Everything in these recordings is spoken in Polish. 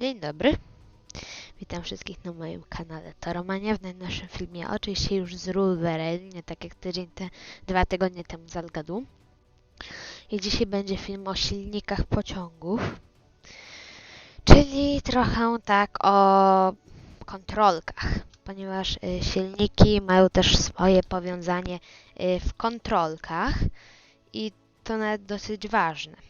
Dzień dobry. Witam wszystkich na moim kanale Toromania. W najnowszym filmie oczywiście już z Rulverel, nie tak jak tydzień, te, dwa tygodnie temu z Algadu. I dzisiaj będzie film o silnikach pociągów. Czyli trochę tak o kontrolkach, ponieważ y, silniki mają też swoje powiązanie y, w kontrolkach i to nawet dosyć ważne.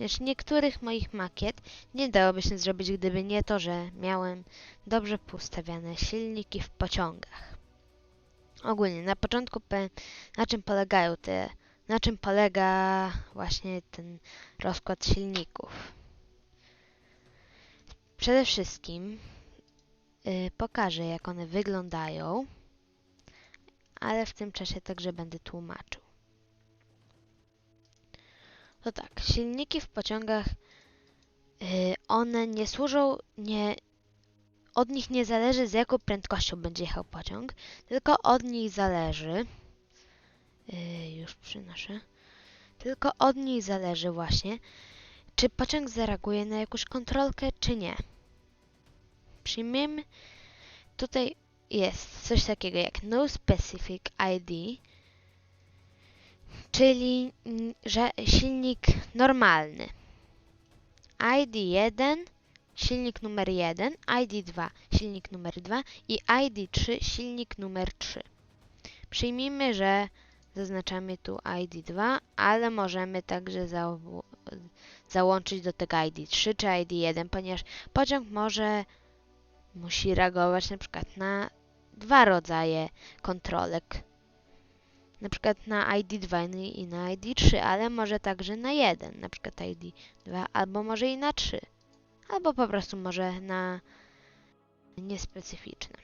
Lecz niektórych moich makiet nie dałoby się zrobić, gdyby nie to, że miałem dobrze poustawiane silniki w pociągach. Ogólnie, na początku na czym polegają te, na czym polega właśnie ten rozkład silników. Przede wszystkim y, pokażę, jak one wyglądają, ale w tym czasie także będę tłumaczył. To tak, silniki w pociągach, y, one nie służą, nie, od nich nie zależy z jaką prędkością będzie jechał pociąg, tylko od nich zależy, y, już przynoszę, tylko od nich zależy właśnie, czy pociąg zareaguje na jakąś kontrolkę, czy nie. Przyjmiemy, tutaj jest coś takiego jak no specific ID, czyli mm, że silnik normalny. ID1, silnik numer 1, ID2, silnik numer 2 i ID3, silnik numer 3. Przyjmijmy, że zaznaczamy tu ID2, ale możemy także zało- załączyć do tego ID3 czy ID1, ponieważ pociąg może musi reagować na przykład na dwa rodzaje kontrolek na przykład na ID2 i na ID3, ale może także na jeden, na przykład ID2, albo może i na 3, albo po prostu może na niespecyficzne.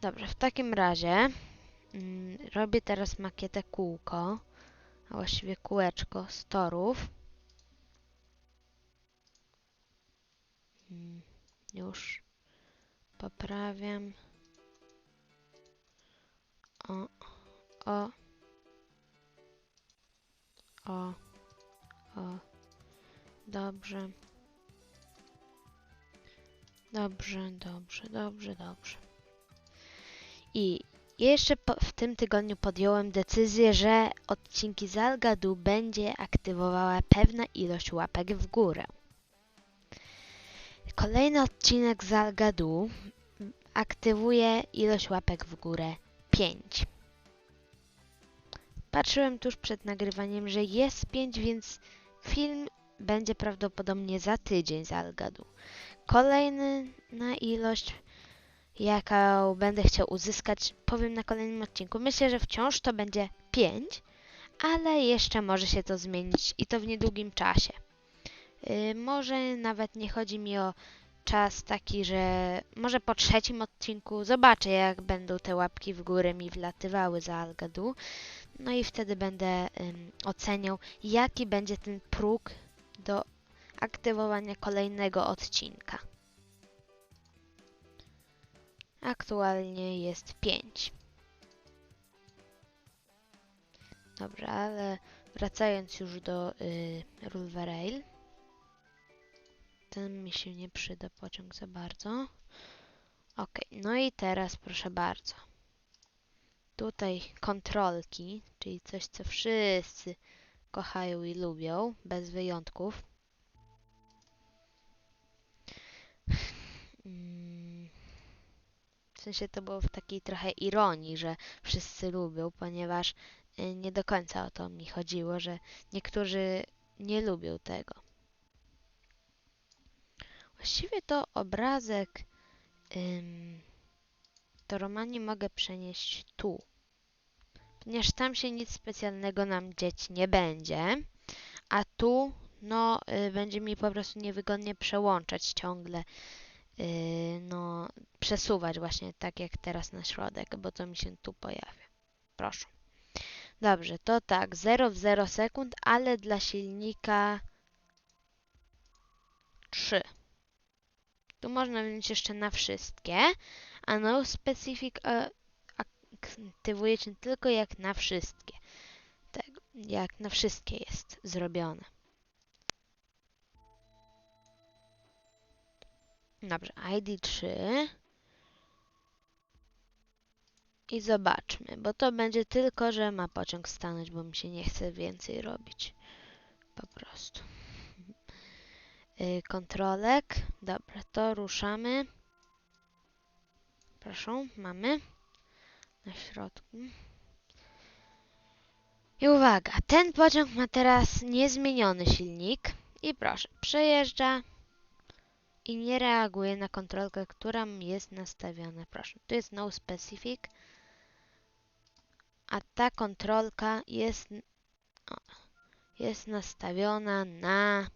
Dobrze, w takim razie mm, robię teraz makietę kółko, a właściwie kółeczko z torów. Mm, Już poprawiam. O, o, o, o, dobrze. Dobrze, dobrze, dobrze, dobrze. I jeszcze w tym tygodniu podjąłem decyzję, że odcinki z Algadu będzie aktywowała pewna ilość łapek w górę. Kolejny odcinek z Algadu aktywuje ilość łapek w górę 5. Patrzyłem tuż przed nagrywaniem, że jest 5, więc film będzie prawdopodobnie za tydzień z Algadu. Kolejny na ilość, jaką będę chciał uzyskać, powiem na kolejnym odcinku. Myślę, że wciąż to będzie 5, ale jeszcze może się to zmienić i to w niedługim czasie. Yy, może nawet nie chodzi mi o czas taki, że może po trzecim odcinku zobaczę, jak będą te łapki w górę mi wlatywały za Algadu. No i wtedy będę ym, oceniał, jaki będzie ten próg do aktywowania kolejnego odcinka. Aktualnie jest 5. Dobrze, ale wracając już do y, Rulverail. Ten mi się nie przyda pociąg za bardzo. Ok, no i teraz proszę bardzo. Tutaj kontrolki, czyli coś, co wszyscy kochają i lubią, bez wyjątków. Mm, W sensie to było w takiej trochę ironii, że wszyscy lubią, ponieważ y, nie do końca o to mi chodziło, że niektórzy nie lubią tego. Właściwie to obrazek ym, to Romanii mogę przenieść tu, ponieważ tam się nic specjalnego nam dzieć nie będzie, a tu no y, będzie mi po prostu niewygodnie przełączać ciągle, y, no przesuwać właśnie tak jak teraz na środek, bo to mi się tu pojawia. Proszę. Dobrze, to tak, 0 w 0 sekund, ale dla silnika 3. Tu można wziąć jeszcze na wszystkie, a no specific e, aktywuje się tylko jak na wszystkie. Tak, jak na wszystkie jest zrobione. Dobrze, ID 3. I zobaczmy, bo to będzie tylko, że ma pociąg stanąć, bo mi się nie chce więcej robić. Po prostu. Y, Kontrolek. Dobra, to ruszamy. Proszę, mamy. Na środku. I uwaga, ten pociąg ma teraz niezmieniony silnik. I proszę, przejeżdża i nie reaguje na kontrolkę, która jest nastawiona. Proszę, tu jest no specific, a ta kontrolka jest, jest nastawiona na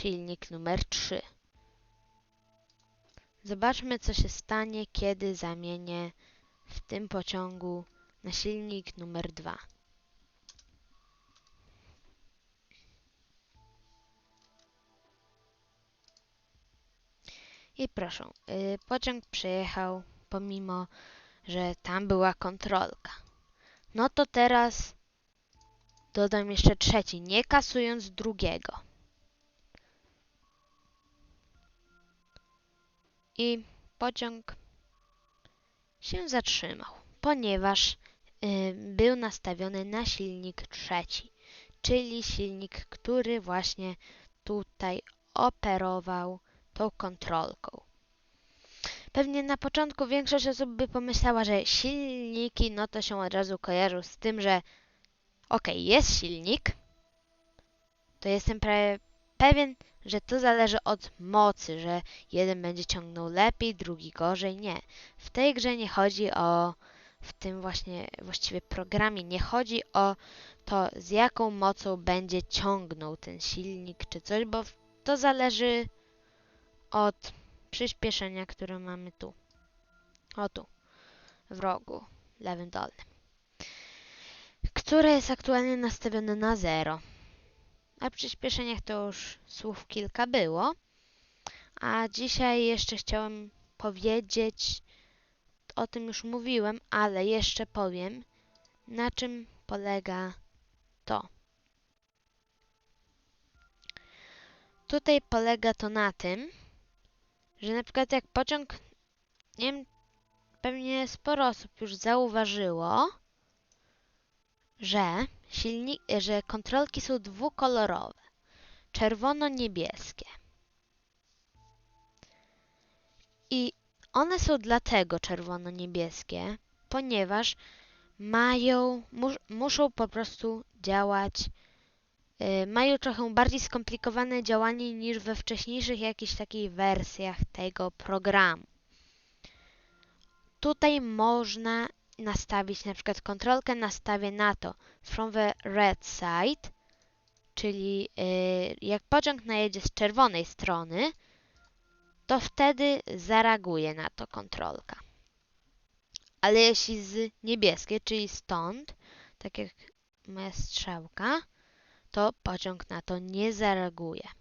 silnik numer 3. Zobaczmy, co się stanie, kiedy zamienię w tym pociągu na silnik numer 2. I proszę, y, pociąg przejechał, pomimo, że tam była kontrolka. No to teraz dodam jeszcze trzeci, nie kasując drugiego. I pociąg się zatrzymał, ponieważ y, był nastawiony na silnik trzeci, czyli silnik, który właśnie tutaj operował tą kontrolką. Pewnie na początku większość osób by pomyślała, że silniki, no to się od razu kojarzą z tym, że ok, jest silnik, to jestem prawie pewien, że to zależy od mocy, że jeden będzie ciągnął lepiej, drugi gorzej. Nie. W tej grze nie chodzi o, w tym właśnie właściwie programie, nie chodzi o to, z jaką mocą będzie ciągnął ten silnik czy coś, bo to zależy od przyspieszenia, które mamy tu. O tu, w rogu lewym dolnym. Które jest aktualnie nastawione na 0. A przyspieszeniach to już słów kilka było. A dzisiaj jeszcze chciałem powiedzieć, o tym już mówiłem, ale jeszcze powiem, na czym polega to. Tutaj polega to na tym, że na przykład jak pociąg, nie wiem, pewnie sporo osób już zauważyło, że silnik, że kontrolki są dwukolorowe, czerwono-niebieskie. I one są dlatego czerwono-niebieskie, ponieważ mają, mus, muszą po prostu działać Y, mają trochę bardziej skomplikowane działanie niż we wcześniejszych jakichś takich wersjach tego programu. Tutaj można nastawić na przykład kontrolkę nastawię na to from the red side, czyli y, jak pociąg najedzie z czerwonej strony, to wtedy zareaguje na to kontrolka. Ale jeśli z niebieskiej, czyli stąd, tak jak moja strzałka, to pociąg na to nie zareaguje.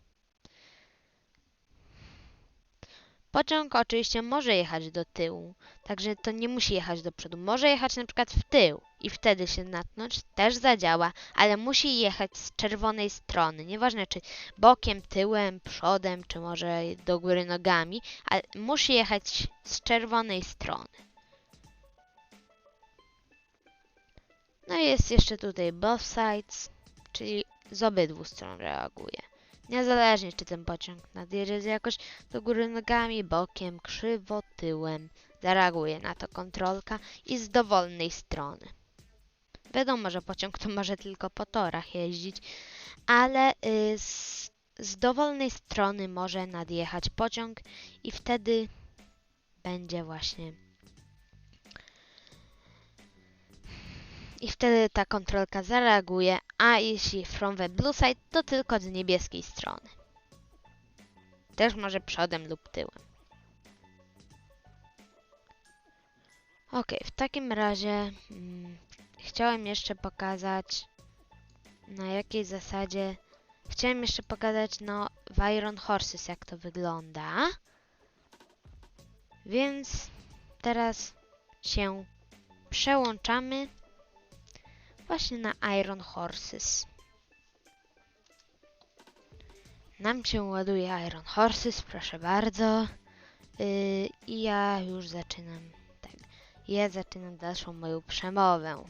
Pociąg oczywiście może jechać do tyłu, także to nie musi jechać do przodu. Może jechać na przykład w tył i wtedy się natknąć, też zadziała, ale musi jechać z czerwonej strony. Nieważne czy bokiem, tyłem, przodem, czy może do góry nogami, ale musi jechać z czerwonej strony. No i jest jeszcze tutaj both sides, czyli z obydwu stron reaguje. Niezależnie czy ten pociąg nadjedzie jakoś do góry nogami, bokiem, krzywo, tyłem, zareaguje na to kontrolka i z dowolnej strony. Wiadomo, że pociąg to może tylko po torach jeździć, ale y, z, z dowolnej strony może nadjechać pociąg i wtedy będzie właśnie i wtedy ta kontrolka zareaguje, a jeśli from the blue side, to tylko z niebieskiej strony. Też może przodem lub tyłem. Ok, w takim razie hmm, chciałem jeszcze pokazać na jakiej zasadzie chciałem jeszcze pokazać no w Iron Horses jak to wygląda. Więc teraz się przełączamy właśnie na Iron Horses. nam się ładuje Iron Horses, proszę bardzo. Yy, I ja już zaczynam. Tak. Ja zaczynam dalszą moją przemowę.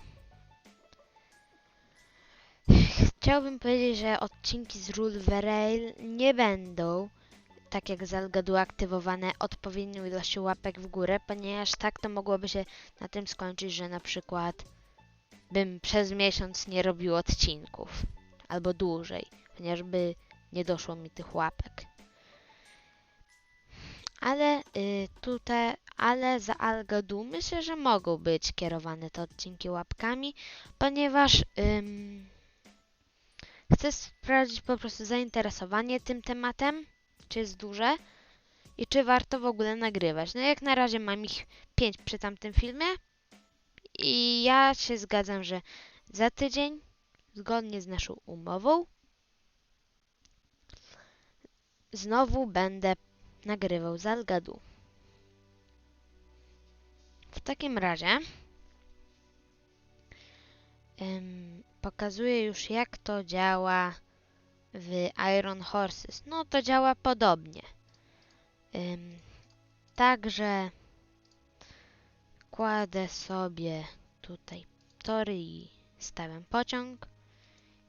Chciałbym powiedzieć, że odcinki z Rule Verail nie będą, tak jak z Algadu, aktywowane odpowiednią ilością łapek w górę, ponieważ tak to mogłoby się na tym skończyć, że na przykład bym przez miesiąc nie robił odcinków, albo dłużej, ponieważ by nie doszło mi tych łapek. Ale y, tutaj, ale za Algadu myślę, że mogą być kierowane te odcinki łapkami, ponieważ ym, chcę sprawdzić po prostu zainteresowanie tym tematem, czy jest duże i czy warto w ogóle nagrywać. No jak na razie mam ich 5 przy tamtym filmie i ja się zgadzam, że za tydzień, zgodnie z naszą umową, znowu będę nagrywał z Algadu. W takim razie em, pokazuję już jak to działa w Iron Horses. No to działa podobnie. Em, także kładę sobie tutaj tory i stawiam pociąg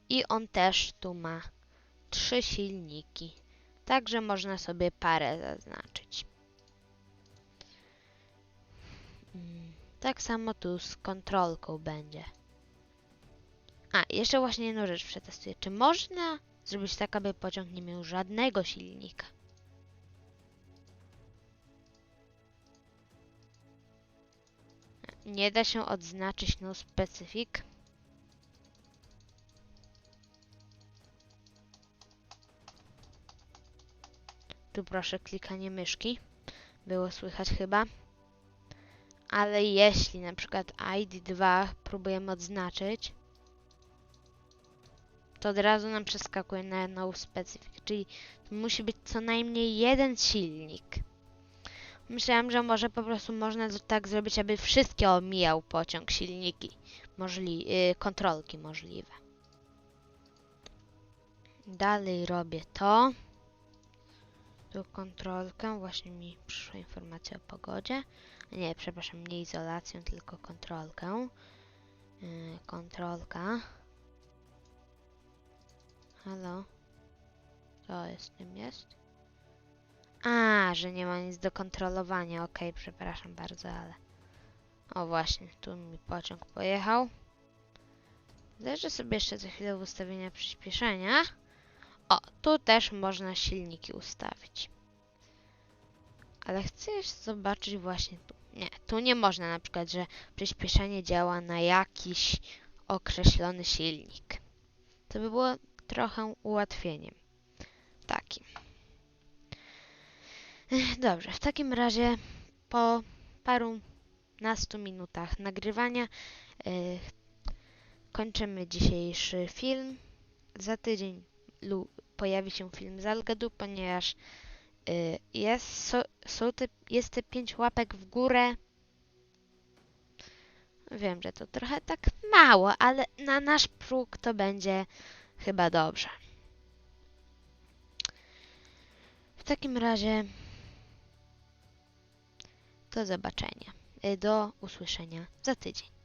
i on też tu ma trzy silniki. Także można sobie parę zaznaczyć. Mm, Tak samo tu z kontrolką będzie. A, jeszcze właśnie jedną rzecz przetestuję. Czy można zrobić tak, aby pociąg nie miał żadnego silnika? Nie da się odznaczyć no specific. Tu proszę klikanie myszki. Było słychać chyba. Ale jeśli na przykład ID2 próbujemy odznaczyć, to od razu nam przeskakuje na no specific, czyli musi być co najmniej jeden silnik. Myślałem, że może po prostu można tak zrobić, aby wszystkie omijał pociąg silniki, możli yy, kontrolki możliwe. Dalej robię to. Tu kontrolkę, właśnie mi przyszła informacja o pogodzie. Nie, przepraszam, nie izolacją, tylko kontrolkę. Yy, kontrolka. Halo? Co jest tym jest? A, że nie ma nic do kontrolowania. Okej, przepraszam bardzo, ale... O właśnie, tu mi pociąg pojechał. Zajrzę sobie jeszcze za chwilę w ustawienia przyspieszenia. O, tu też można silniki ustawić. Ale chcę jeszcze zobaczyć właśnie tu. Nie, tu nie można na przykład, że przyspieszenie działa na jakiś określony silnik. To by było trochę ułatwieniem. Dobrze, w takim razie po paru nastu minutach nagrywania e, kończymy dzisiejszy film. Za tydzień pojawi się film z Algadu, ponieważ y, jest, so, są te, jest te 5 łapek w górę. Wiem, że to trochę tak mało, ale na nasz próg to będzie chyba dobrze. W takim razie do zobaczenia, y, do usłyszenia za tydzień.